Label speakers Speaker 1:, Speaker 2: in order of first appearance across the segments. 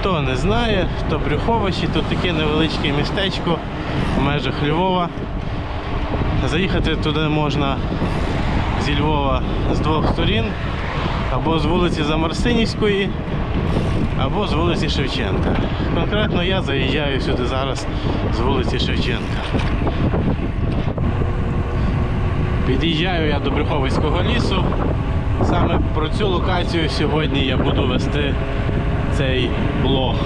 Speaker 1: Хто не знає, то Брюховичі, тут таке невеличке містечко в межах Львова. Заїхати туди можна зі Львова з двох сторін, або з вулиці Замарсинівської, або з вулиці Шевченка. Конкретно я заїжджаю сюди зараз з вулиці Шевченка. Під'їжджаю я до Брюховицького лісу. Саме про цю локацію сьогодні я буду вести цей блог.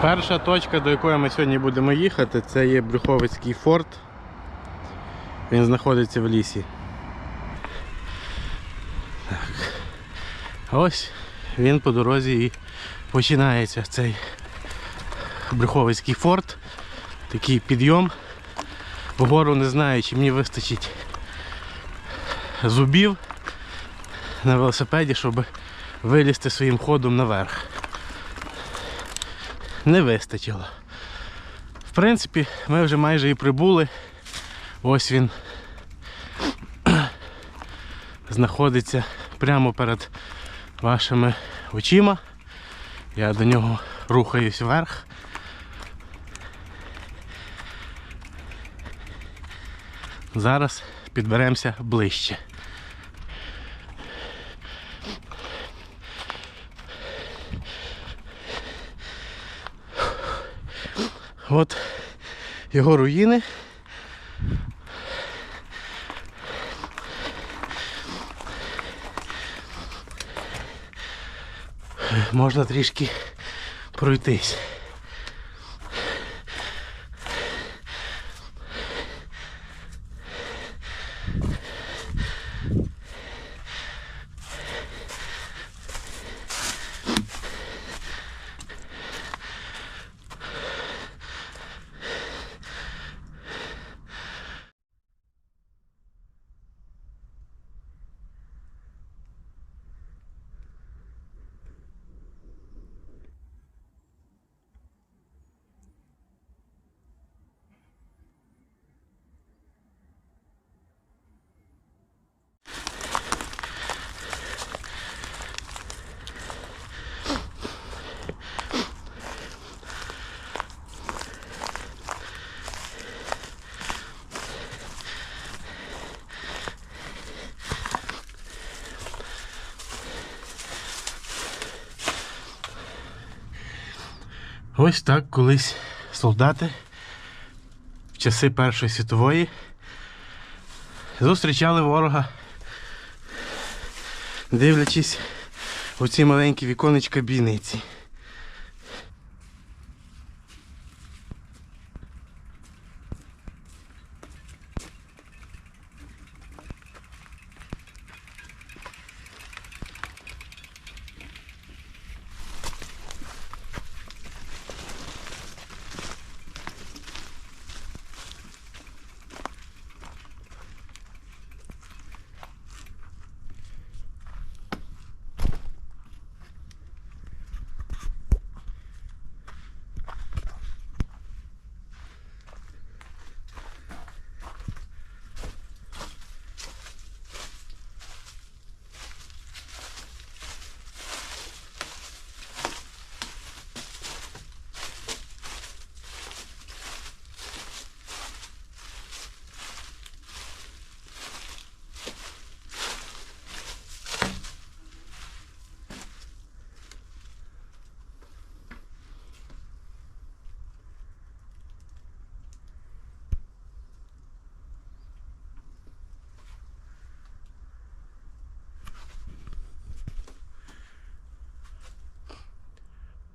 Speaker 1: Перша точка, до якої ми сьогодні будемо їхати, це є Брюховицький форт. Він знаходиться в лісі. Так. Ось він по дорозі і починається цей Брюховицький форт. Такий підйом. Вгору не знаю, чи мені вистачить зубів на велосипеді, щоб вилізти своїм ходом наверх. Не вистачило. В принципі, ми вже майже і прибули. Ось він знаходиться прямо перед вашими очима. Я до нього рухаюсь вверх. Зараз підберемося ближче. От його руїни. Можна трішки пройтись. Ось так колись солдати в часи Першої світової зустрічали ворога, дивлячись у ці маленькі віконечка бійниці.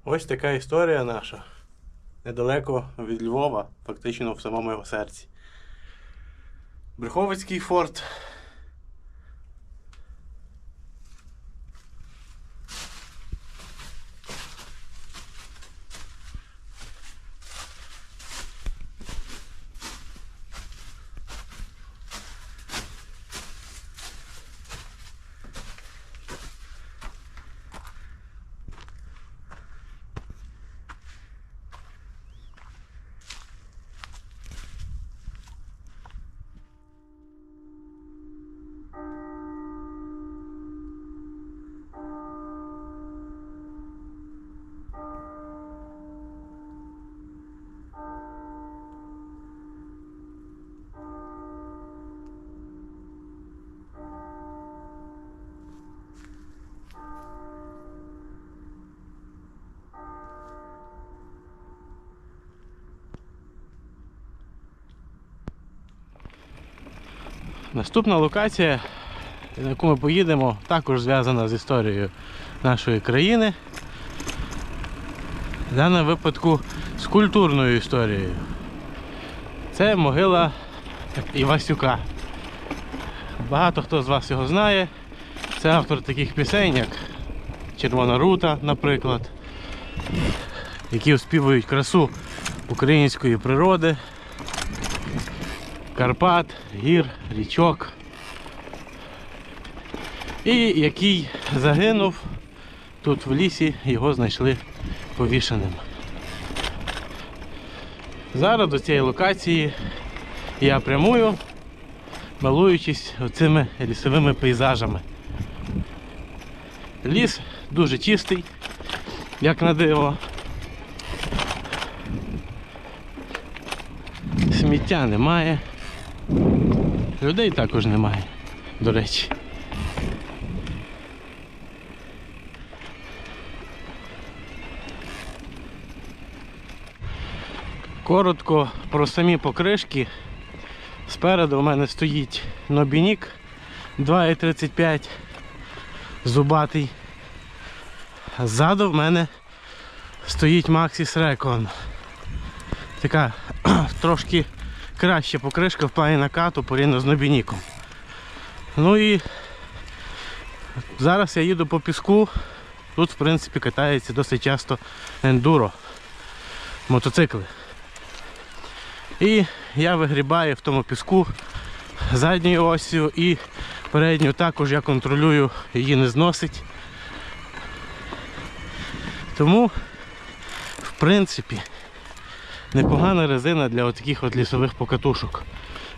Speaker 1: Ось така історія наша. Недалеко від Львова, фактично в самому його серці. Брюховицький форт. Thank you. Наступна локація, на яку ми поїдемо, також зв'язана з історією нашої країни. В даному випадку з культурною історією. Це могила Івасюка. Багато хто з вас його знає. Це автор таких пісень, як Червона рута, наприклад, які оспівують красу української природи, Карпат, гір, річок. І який загинув тут в лісі, його знайшли повішеним. Зараз до цієї локації я прямую, малуючись оцими лісовими пейзажами. Ліс дуже чистий, як на диво. Сміття немає. Людей також немає, до речі. Коротко про самі покришки. Спереду у мене стоїть Нобінік 2,35 зубатий. Ззаду в мене стоїть Maxis Recon. Така трошки краща покришка в плані накату порівняно з Нобініком. Ну і зараз я їду по піску. Тут в принципі катається досить часто ендуро мотоцикли. І я вигрібаю в тому піску задньою осью і передню також я контролюю, її не зносить. Тому, в принципі, непогана резина для таких от лісових покатушок.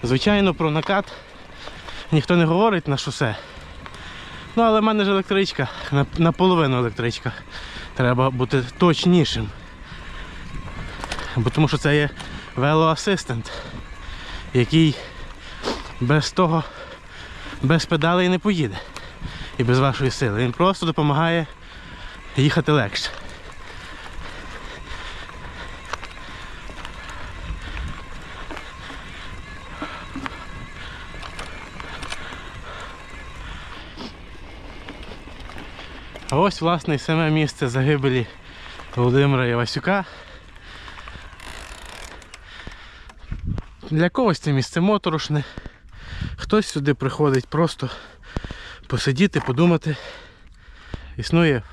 Speaker 1: Звичайно, про накат ніхто не говорить на шосе. Ну, але в мене ж електричка, наполовину електричка. Треба бути точнішим. Бо тому що це є велоасистент, який без того, без педалей не поїде. І без вашої сили. Він просто допомагає їхати легше. А ось власне і саме місце загибелі Володимира Івасюка. Для когось це місце моторошне. Хтось сюди приходить просто посидіти, подумати. Існує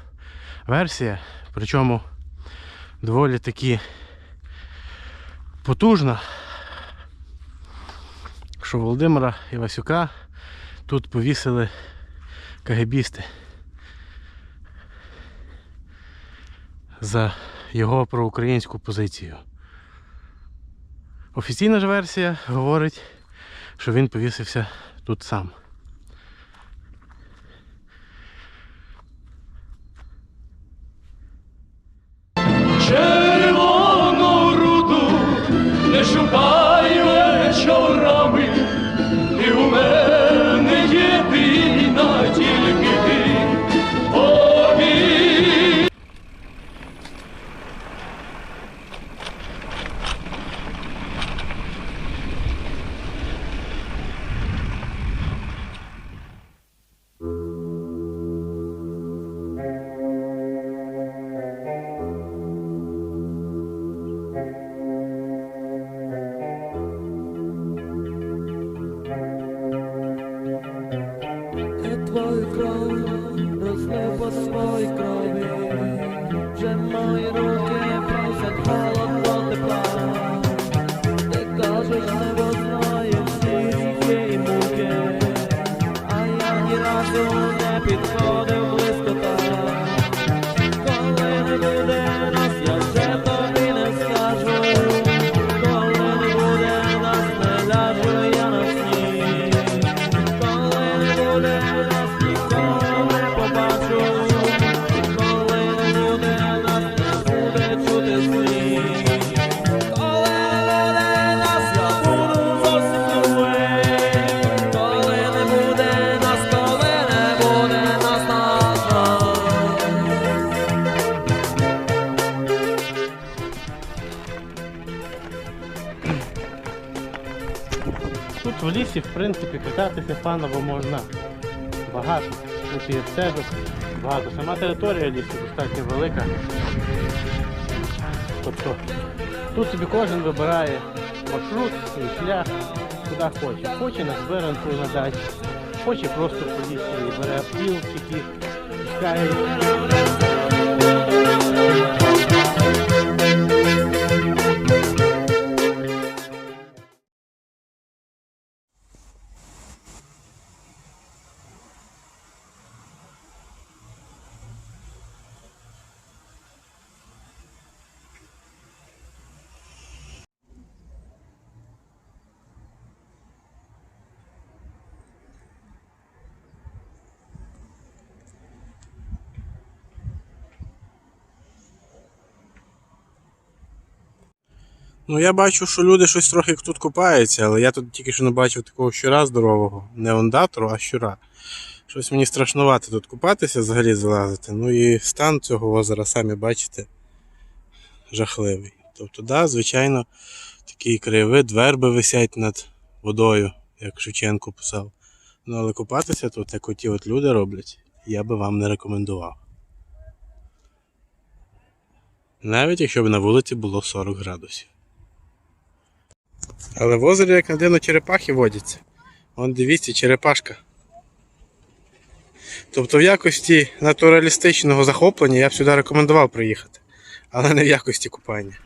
Speaker 1: версія, причому доволі таки потужна, що Володимира Івасюка тут повісили кагебісти за його проукраїнську позицію. Офіційна ж версія говорить, що він повісився тут сам.
Speaker 2: swojej krowie, że moje
Speaker 1: лісі, в принципі, кататися фаново можна багато. Тут є стежок, багато. Сама територія лісу достатньо велика. Тобто тут собі кожен вибирає маршрут, свій шлях, куди хоче. Хоче на збиранку на дачі, хоче просто по лісі і бере автівчики, пускає. Ну я бачу, що люди щось трохи тут купаються, але я тут тільки що не бачив такого щура здорового. Не ондатору, а щура. Щось мені страшнувати тут купатися, взагалі залазити. Ну і стан цього озера, самі бачите, жахливий. Тобто, да, звичайно, такий краєвид, верби висять над водою, як Шевченко писав. Ну але купатися тут, як оті от люди роблять, я би вам не рекомендував. Навіть якщо б на вулиці було 40 градусів. Але в озері, як на дивно, черепахи водяться. Вон дивіться, черепашка. Тобто в якості натуралістичного захоплення я б сюди рекомендував приїхати, але не в якості купання.